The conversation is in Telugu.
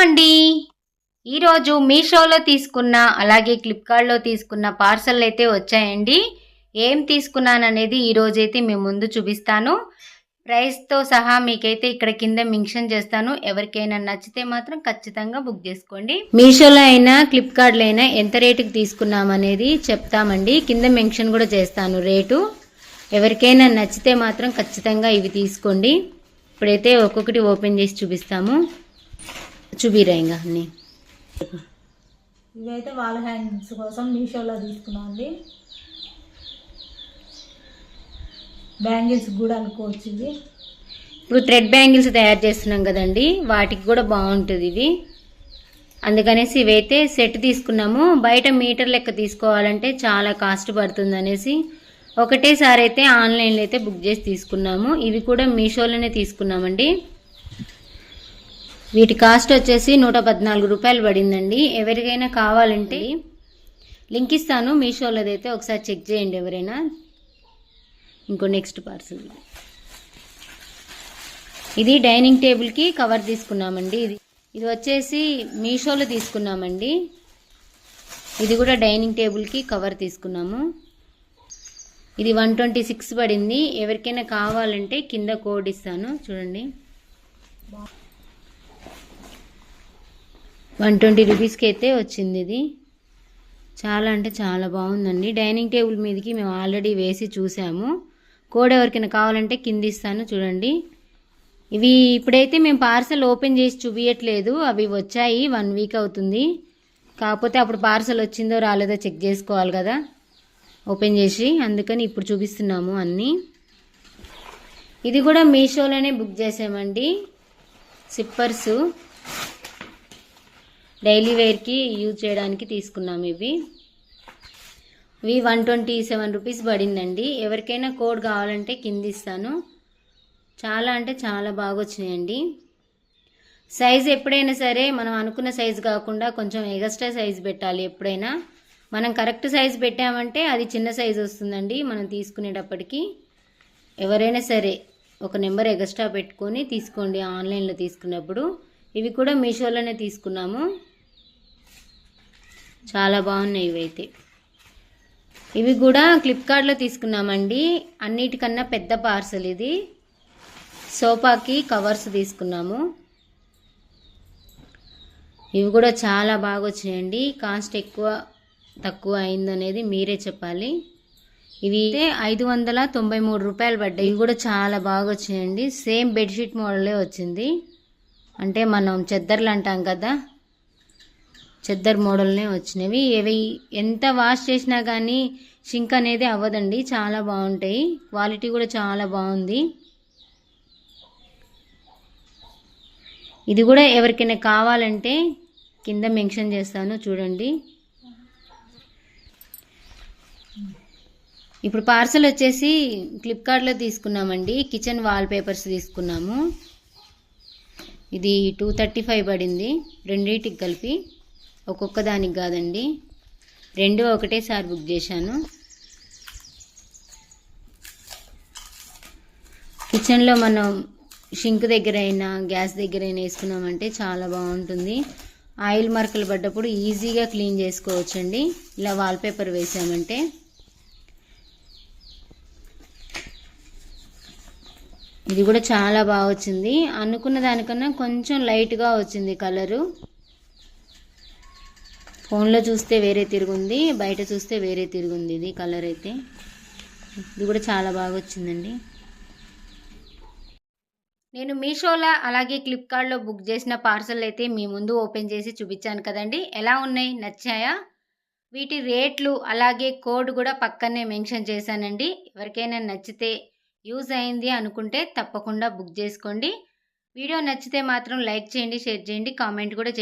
అండి ఈరోజు మీషోలో తీసుకున్న అలాగే ఫ్లిప్కార్ట్లో తీసుకున్న పార్సల్ అయితే వచ్చాయండి. ఏం తీసుకున్నాననేది ఈరోజు అయితే మేము ముందు చూపిస్తాను. ప్రైస్తో సహా మీకైతే ఇక్కడ కింద మెన్షన్ చేస్తాను. ఎవరికైనా నచ్చితే మాత్రం ఖచ్చితంగా బుక్ చేసుకోండి. మీషోలో అయినా ఫ్లిప్కార్ట్లో అయినా ఎంత రేటుకి తీసుకున్నామనేది చెప్తామండి. కింద మెన్షన్ కూడా చేస్తాను రేటు. ఎవరికైనా నచ్చితే మాత్రం ఖచ్చితంగా ఇవి తీసుకోండి. ఇప్పుడైతే ఒక్కొక్కటి ఓపెన్ చేసి చూపిస్తాము. చూపిరా ఇంకా అన్ని. ఇవైతే వాల్ హ్యాంగింగ్స్ కోసం మీషోలో తీసుకున్నాం అండి. బ్యాంగిల్స్ కూడా అనుకోవచ్చు ఇది. ఇప్పుడు థ్రెడ్ బ్యాంగిల్స్ తయారు చేస్తున్నాం కదండి వాటికి కూడా బాగుంటుంది ఇది. అందుకనేసి ఇవైతే సెట్ తీసుకున్నాము. బయట మీటర్ లెక్క తీసుకోవాలంటే చాలా కాస్ట్ పడుతుంది అనేసి ఒకటేసారి అయితే ఆన్లైన్లో అయితే బుక్ చేసి తీసుకున్నాము. ఇవి కూడా మీషోలోనే తీసుకున్నామండి. వీటి కాస్ట్ వచ్చేసి నూట పద్నాలుగు రూపాయలు పడిందండి. ఎవరికైనా కావాలంటే లింక్ ఇస్తాను. మీషోలో అయితే ఒకసారి చెక్ చేయండి ఎవరైనా. ఇంకో నెక్స్ట్ పార్సల్ ఇది డైనింగ్ టేబుల్కి కవర్ తీసుకున్నామండి. ఇది ఇది వచ్చేసి మీషోలో తీసుకున్నామండి. ఇది కూడా డైనింగ్ టేబుల్కి కవర్ తీసుకున్నాము. ఇది వన్ ట్వంటీ సిక్స్ పడింది. ఎవరికైనా కావాలంటే కింద కోడ్ ఇస్తాను. చూడండి. వన్ ట్వంటీ రూపీస్కి అయితే వచ్చింది ఇది. చాలా అంటే చాలా బాగుందండి. డైనింగ్ టేబుల్ మీదకి మేము ఆల్రెడీ వేసి చూసాము. కోడ్ ఎవరికైనా కావాలంటే కింద ఇస్తాను చూడండి. ఇవి ఇప్పుడైతే మేము పార్సల్ ఓపెన్ చేసి చూపించట్లేదు అవి వచ్చాయి వన్ వీక్ అవుతుంది. కాకపోతే అప్పుడు పార్సల్ వచ్చిందో రాలేదో చెక్ చేసుకోవాలి కదా. ఓపెన్ చేసి అందుకని ఇప్పుడు చూపిస్తున్నాము అన్నీ. ఇది కూడా మీషోలోనే బుక్ చేసామండి. సిప్పర్సు డైలీ వేర్కి యూజ్ చేయడానికి తీసుకున్నాము ఇవి. ఇవి వన్ ట్వంటీ సెవెన్ రూపీస్ పడిందండి. ఎవరికైనా కోడ్ కావాలంటే కింద ఇస్తాను. చాలా అంటే చాలా బాగా వచ్చినాయండి. సైజ్ ఎప్పుడైనా సరే మనం అనుకున్న సైజు కాకుండా కొంచెం ఎగస్ట్రా సైజ్ పెట్టాలి ఎప్పుడైనా. మనం కరెక్ట్ సైజ్ పెట్టామంటే అది చిన్న సైజ్ వస్తుందండి మనం తీసుకునేటప్పటికి. ఎవరైనా సరే ఒక నెంబర్ ఎగస్ట్రా పెట్టుకొని తీసుకోండి ఆన్లైన్లో తీసుకున్నప్పుడు. ఇవి కూడా మీషోలోనే తీసుకున్నాము. చాలా బాగున్నాయి ఇవైతే. ఇవి కూడా ఫ్లిప్కార్ట్లో తీసుకున్నామండి. అన్నిటికన్నా పెద్ద పార్సల్ ఇది. సోఫాకి కవర్స్ తీసుకున్నాము. ఇవి కూడా చాలా బాగా వచ్చినాయండి కాస్ట్ ఎక్కువ తక్కువ అయిందనేది మీరే చెప్పాలి. ఇవి అయితే ఐదు వందల తొంభై మూడు రూపాయలు పడ్డాయి. ఇవి కూడా చాలా బాగా వచ్చినాయండి సేమ్ బెడ్షీట్ మోడలే వచ్చింది. అంటే మనం చెద్దర్లు అంటాం కదా చెద్దర్ మోడల్నే వచ్చినవి. ఇవి ఎంత వాష్ చేసినా కానీ షింక్ అనేది అవ్వదండి. చాలా బాగుంటాయి. క్వాలిటీ కూడా చాలా బాగుంది. ఇది కూడా ఎవరికైనా కావాలంటే కింద మెన్షన్ చేస్తాను. చూడండి. ఇప్పుడు పార్సల్ వచ్చేసి ఫ్లిప్కార్ట్లో తీసుకున్నామండి. కిచెన్ వాల్ పేపర్స్ తీసుకున్నాము. ఇది టూ థర్టీ ఫైవ్ పడింది. రెండింటికి కలిపి. ఒక్కొక్క దానికి కాదండి. రెండు ఒకటేసారి బుక్ చేశాను. కిచెన్లో మనం షింక్ దగ్గర అయినా గ్యాస్ దగ్గర అయినా వేసుకున్నామంటే చాలా బాగుంటుంది. ఆయిల్ మరకలు పడ్డప్పుడు ఈజీగా క్లీన్ చేసుకోవచ్చండి. ఇలా వాల్పేపర్ వేసామంటే. ఇది కూడా చాలా బాగా వచ్చింది అనుకున్న దానికన్నా కొంచెం లైట్గా వచ్చింది కలరు. ఫోన్లో చూస్తే వేరే తిరుగుంది బయట చూస్తే వేరే తిరుగుంది ఇది కలర్ అయితే. ఇది కూడా చాలా బాగా వచ్చిందండి. నేను మీషోలో అలాగే ఫ్లిప్కార్ట్లో బుక్ చేసిన పార్సల్ అయితే మీ ముందు ఓపెన్ చేసి చూపించాను కదండి. ఎలా ఉన్నాయి? నచ్చాయా? వీటి రేట్లు అలాగే కోడ్ కూడా పక్కనే మెన్షన్ చేశానండి. ఎవరికైనా నచ్చితే యూజ్ అయింది అనుకుంటే తప్పకుండా బుక్ చేసుకోండి. వీడియో నచ్చితే మాత్రం లైక్ చేయండి షేర్ చేయండి కామెంట్ కూడా